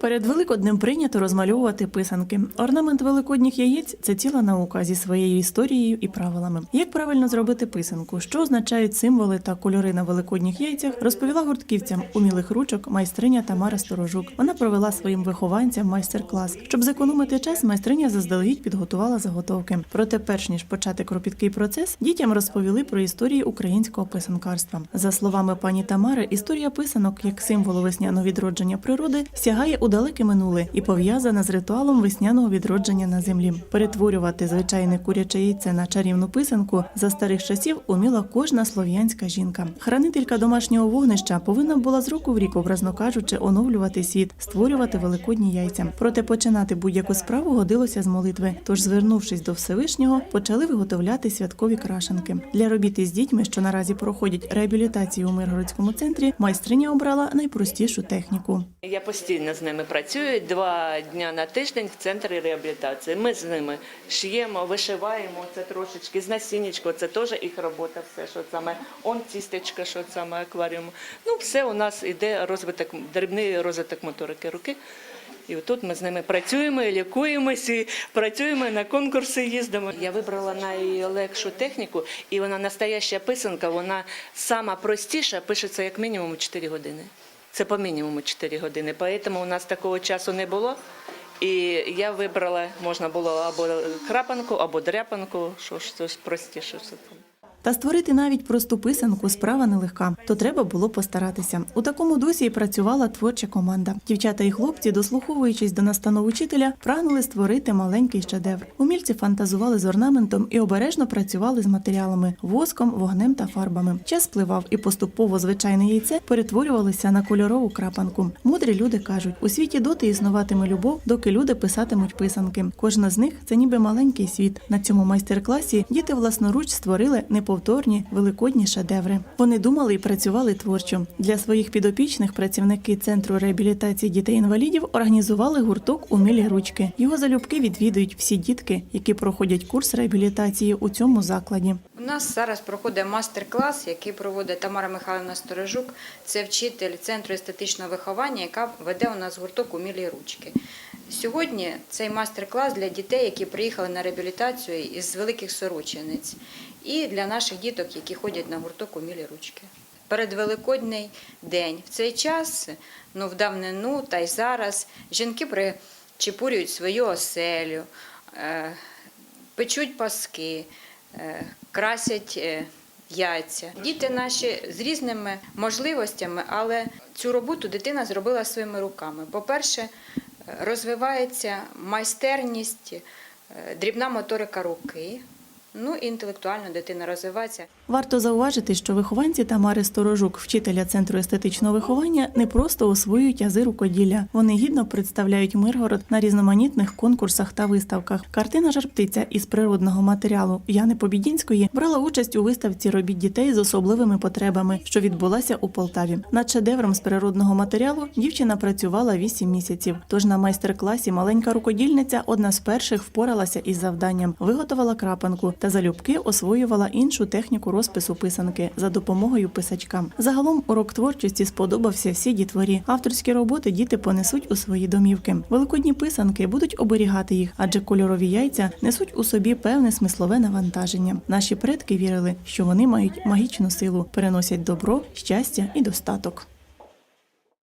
Перед Великоднем прийнято розмальовувати писанки. Орнамент великодніх яєць це ціла наука зі своєю історією і правилами. Як правильно зробити писанку, що означають символи та кольори на великодніх яйцях, розповіла гуртківцям умілих ручок майстриня Тамара Сторожук. Вона провела своїм вихованцям майстер-клас. Щоб зекономити час, майстриня заздалегідь підготувала заготовки. Проте, перш ніж почати кропіткий процес, дітям розповіли про історію українського писанкарства. За словами пані Тамари, історія писанок як символу весняного відродження природи сягає у далеке минуле і пов'язана з ритуалом весняного відродження на землі. Перетворювати звичайне куряче яйце на чарівну писанку за старих часів уміла кожна слов'янська жінка. Хранителька домашнього вогнища повинна була з року в рік, образно кажучи, оновлювати світ, створювати великодні яйця. Проте починати будь-яку справу годилося з молитви. Тож, звернувшись до Всевишнього, почали виготовляти святкові крашенки. Для робіт із дітьми, що наразі проходять реабілітацію у Миргородському центрі, майстриня обрала найпростішу техніку. Я постійно з ними працюю два дня на тиждень в центрі реабілітації. Ми з ними шиємо, вишиваємо це трошечки з насіннячко, це теж їх робота, все що саме. Он тістечка, що саме акваріум. Ну, все у нас іде розвиток, дрібний розвиток моторики руки. І тут ми з ними працюємо, і лікуємося, і працюємо на конкурси їздимо. Я вибрала найлегшу техніку, і вона настояща писанка, вона сама простіша, пишеться як мінімум 4 години. Це по мінімуму 4 години. Тому у нас такого часу не було. І я вибрала, можна було або крапанку, або дряпанку, що щось простіше. все там. Та створити навіть просту писанку справа нелегка, то треба було постаратися. У такому дусі і працювала творча команда. Дівчата і хлопці, дослуховуючись до настанов учителя, прагнули створити маленький шедевр. Умільці фантазували з орнаментом і обережно працювали з матеріалами воском, вогнем та фарбами. Час спливав, і поступово звичайне яйце перетворювалося на кольорову крапанку. Мудрі люди кажуть, у світі доти існуватиме любов, доки люди писатимуть писанки. Кожна з них це ніби маленький світ. На цьому майстер-класі діти власноруч створили неповторні великодні шедеври. Вони думали і працювали творчо. Для своїх підопічних працівники центру реабілітації дітей-інвалідів організували гурток Умілі ручки. Його залюбки відвідують всі дітки, які проходять курс реабілітації у цьому закладі. У нас зараз проходить мастер-клас, який проводить Тамара Михайловна Сторожук. Це вчитель центру естетичного виховання, яка веде у нас гурток «Умілі ручки. Сьогодні цей мастер-клас для дітей, які приїхали на реабілітацію із великих сорочениць, і для наших діток, які ходять на гурток «Умілі ручки. Передвеликодний день. В цей час, ну в давнину та й зараз, жінки причепурюють свою оселю, е, печуть паски, е, красять е, яйця. Діти наші з різними можливостями, але цю роботу дитина зробила своїми руками. По-перше, розвивається майстерність, е, дрібна моторика руки. Ну і інтелектуально дитина розвивається. Варто зауважити, що вихованці Тамари Сторожук, вчителя центру естетичного виховання, не просто освоюють ази рукоділля. Вони гідно представляють Миргород на різноманітних конкурсах та виставках. Картина «Жар-птиця» із природного матеріалу Яни Побідінської брала участь у виставці робіт дітей з особливими потребами, що відбулася у Полтаві. Над шедевром з природного матеріалу дівчина працювала 8 місяців. Тож на майстер-класі маленька рукодільниця одна з перших впоралася із завданням, виготовила крапанку та залюбки освоювала іншу техніку розпису писанки за допомогою писачка. Загалом урок творчості сподобався всій дітворі. Авторські роботи діти понесуть у свої домівки. Великодні писанки будуть оберігати їх, адже кольорові яйця несуть у собі певне смислове навантаження. Наші предки вірили, що вони мають магічну силу, переносять добро, щастя і достаток.